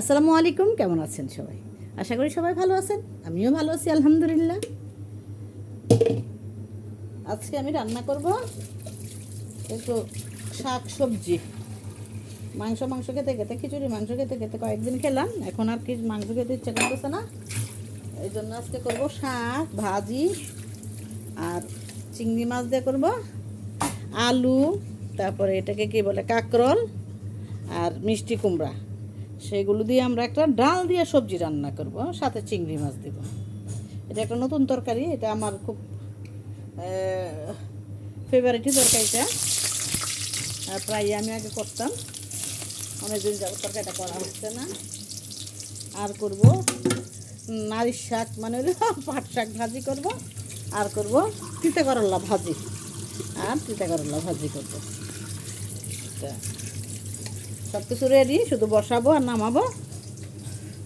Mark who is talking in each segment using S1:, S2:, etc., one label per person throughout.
S1: আসসালামু আলাইকুম, কেমন আছেন সবাই? আশা করি সবাই ভালো আছেন, আমিও ভালো আছি, আলহামদুলিল্লাহ। আজকে আমি রান্না করব একটু শাক সবজি। মাংস মাংস খেতে খেতে, খিচুড়ি মাংস খেতে খেতে কয়েকদিন খেলাম, এখন আর কি মাংস খেতে ইচ্ছা করতেছে না। এই জন্য আজকে করব শাক, ভাজি, আর চিংড়ি মাছ দিয়ে করব, আলু, তারপরে এটাকে কি বলে, কাকরল আর মিষ্টি কুমড়া। সেগুলো দিয়ে আমরা একটা ডাল দিয়ে সবজি রান্না করব, সাথে চিংড়ি মাছ দেব। এটা একটা নতুন তরকারি, এটা আমার খুব ফেভারিটি তরকারিটা। প্রায় আমি আগে করতাম। অনেকদিন যাবত তরকারিটা করা হচ্ছে না। আর করব নারীর শাক মানে পাট শাক ভাজি করব, আর করব তিতে করল্লা ভাজি। আর তিতে করল্লা ভাজি করব। তা সব কিছু রেডি শুধু বসাবো আর নামাবো।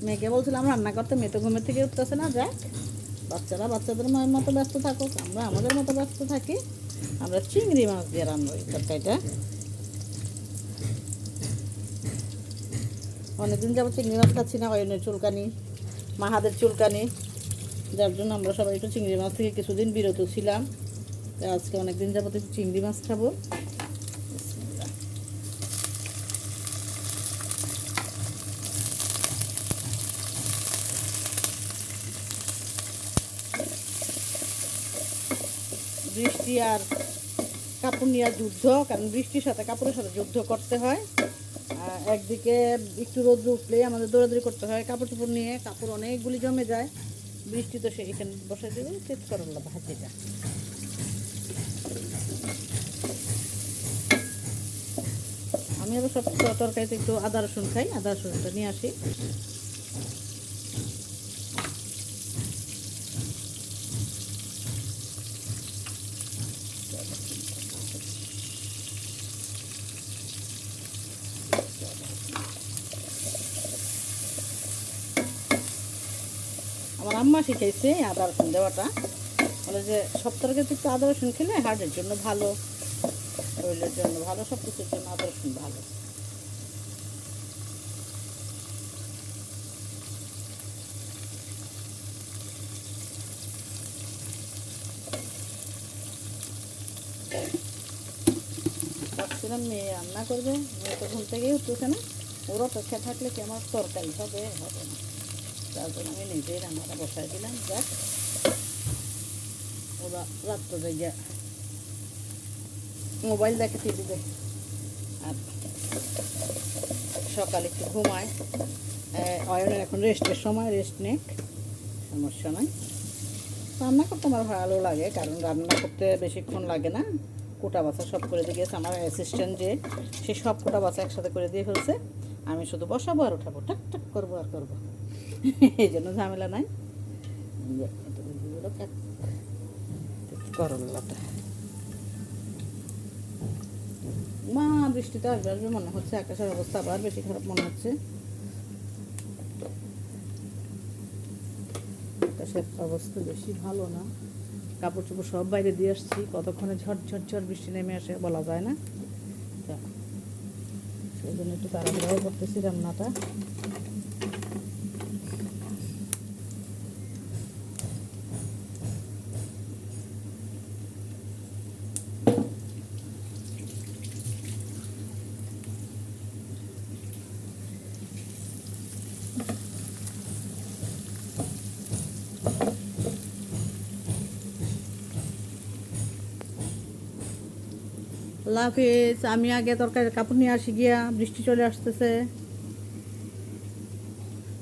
S1: মেয়েকে বলছিলাম রান্না করতে, মেয়ে তো ঘুমের থেকে উঠতেছে না, যাক। বাচ্চারা বাচ্চাদের মায়ের মতো ব্যস্ত থাকুক, আমরা আমাদের মতো ব্যস্ত থাকি। আমরা চিংড়ি মাছ দিয়ে রান্না এই তরকারিটা। অনেকদিন যাব চিংড়ি মাছ খাচ্ছি না অয়নের চুলকানি, মাহাদের চুলকানি। যার জন্য আমরা সবাই একটু চিংড়ি মাছ থেকে কিছুদিন বিরত ছিলাম। আজকে অনেকদিন যাবত চিংড়ি মাছ খাব। বৃষ্টি আর কাপড় নেওয়ার যুদ্ধ, কারণ বৃষ্টির সাথে কাপড়ের সাথে যুদ্ধ করতে হয়। একদিকে একটু রোদ উঠলে আমাদের দৌড়াদৌড়ি করতে হয়। কাপড় চোপড় নিয়ে কাপড় অনেকগুলি জমে যায়। বৃষ্টি তো সে এখানে বসে দেবে তেজ করল্লা ভাজিটা আমি আবার সব তরকারিতে একটু আদা রসুন খাই, আদা রসুনটা নিয়ে আসি। আমার আম্মা শিখাইছে আদা, রসুন দেওয়াটা। বলে যে সব তরকারিতে একটু আদা, রসুন খেলে হার্টের জন্য ভালো, শরীরের জন্য ভালো সব কিছুর জন্য আদা, রসুন ভালো। ভাবছিলাম মেয়ে রান্না করবে, মেয়ে তো ঘুম থেকেই উঠতেছে না। ওর অপেক্ষা থাকলে কি আমার তরকারি হবে? হবে না। তার জন্য আমি নিজেই রান্নাটা বসাই দিলাম, যাক। ওরা রাত্র মোবাইল দেখে টিভি দেখে। আর সকালে একটু ঘুমায়। অয়নের এখন রেস্টের সময়, রেস্ট নেক, সমস্যা নাই। রান্না করতে আমার ভালো লাগে, কারণ রান্না করতে বেশিক্ষণ লাগে না। কোটা বাছা সব করে দিয়ে গেছে। আমার অ্যাসিস্ট্যান্ট যে, সে সব কোটা বাছা একসাথে করে দিয়ে ফেলছে। আমি শুধু বসাবো আর উঠাবো টাক টাক করব আর করব। এই জন্য ঝামেলা নাই। এই যে এটা দিয়ে দিলো কাট। করল্লাটা মা বৃষ্টিতে আসবে আসবে মনে হচ্ছে। আকাশের অবস্থা আবার বেশি খারাপ মনে হচ্ছে। আকাশের অবস্থা বেশি ভালো না। কাপড় চোপড় সব বাইরে দিয়ে আসছি। কতক্ষণে ঝড় ঝড় ঝড় বৃষ্টি নেমে আসে বলা যায় না। সেই জন্য একটু তাড়াতাড়াও করতেছি রান্নাটা। আল্লাহ হাফিজ আমি আগে তরকারি কাপড় নিয়ে আসি গিয়া, বৃষ্টি চলে আসতেছে।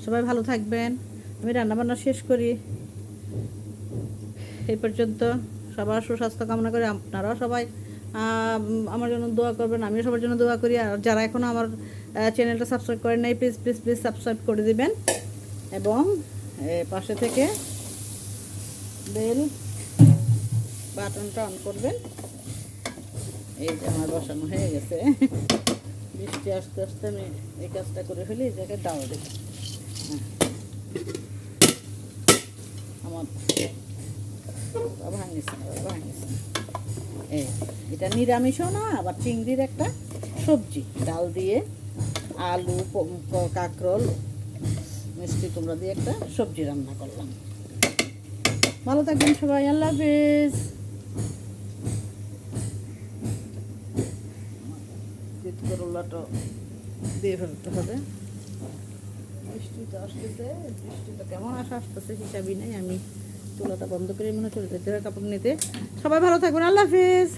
S1: সবাই ভালো থাকবেন। আমি রান্নাবান্না শেষ করি। এই পর্যন্ত সবার সুস্বাস্থ্য কামনা করে। আপনারাও সবাই আমার জন্য দোয়া করবেন। আমিও সবার জন্য দোয়া করি। আর যারা এখনও আমার চ্যানেলটা সাবস্ক্রাইব করেন নাই প্লিজ প্লিজ প্লিজ সাবস্ক্রাইব করে দিবেন। এবং পাশে থেকে বেল বাটনটা অন করবেন। এই যে আমার বসানো হয়ে গেছে। বৃষ্টি আস্তে আস্তে আমি এই কাজটা করে ফেলি, এই জায়গায় ডাল দিই হ্যাঁ। আমার ভাঙিস না ভাঙিস এটা নিরামিষও না, আবার চিংড়ির একটা সবজি। ডাল দিয়ে আলু কাঁকরোল, মিষ্টি কুমড়া দিয়ে একটা সবজি রান্না করলাম। ভালো থাকবেন সবাই, আল্লাহ হাফিজ তিত করলাটা দিয়ে ফেলতে হবে। বৃষ্টিটা আসতেছে বৃষ্টিটা কেমন আসা আসতেছে হিসাবই নেই, আমি চুলাটা বন্ধ করে মনে চলে কাপড় নিতে। সবাই ভালো থাকবেন, আল্লাহ হাফিজ।